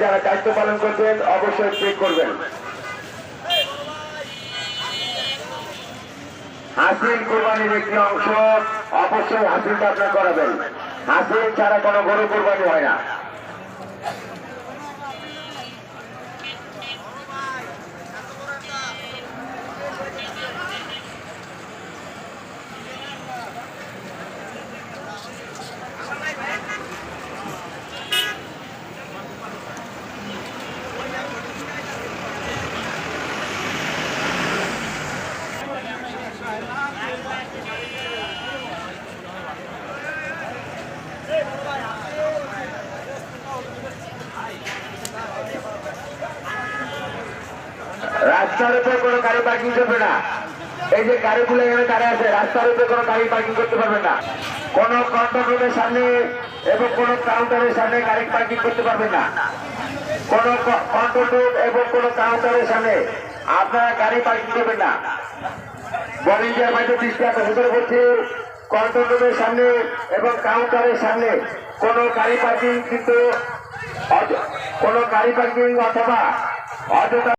যারা দায়িত্ব পালন করছেন অবশ্যই চেক করবেন। হাসিল কোরবানির একটি অংশ, অবশ্যই হাসিলটা আপনার করাবেন। হাসিল ছাড়া কোনো গরু কোরবানি হয় না। রাস্তার উপর কোনো গাড়ি পার্কিং করবে না। এই যে গাড়িগুলো এখানে দাঁড়িয়ে আছে, রাস্তার উপরে কোনো গাড়ি পার্কিং করতে পারবে না। কোনো কন্ট্রোল রুমের সামনে এবং কোনো কাউন্টারের সামনে গাড়ি পার্কিং করতে পারবেন না। কোনো কন্ট্রোল রুম এবং কোনো কাউন্টারের সামনে আপনারা গাড়ি পার্কিং করবেন না। ভলেন্টিয়ার মাঝে দৃষ্টি আকর্ষণ করে কন্ট্রোল রুমের সামনে এবং কাউন্টারের সামনে। কোনো গাড়ি পার্কিং কিন্তু কোন কোনো গাড়ি পার্কিং অথবা অযথা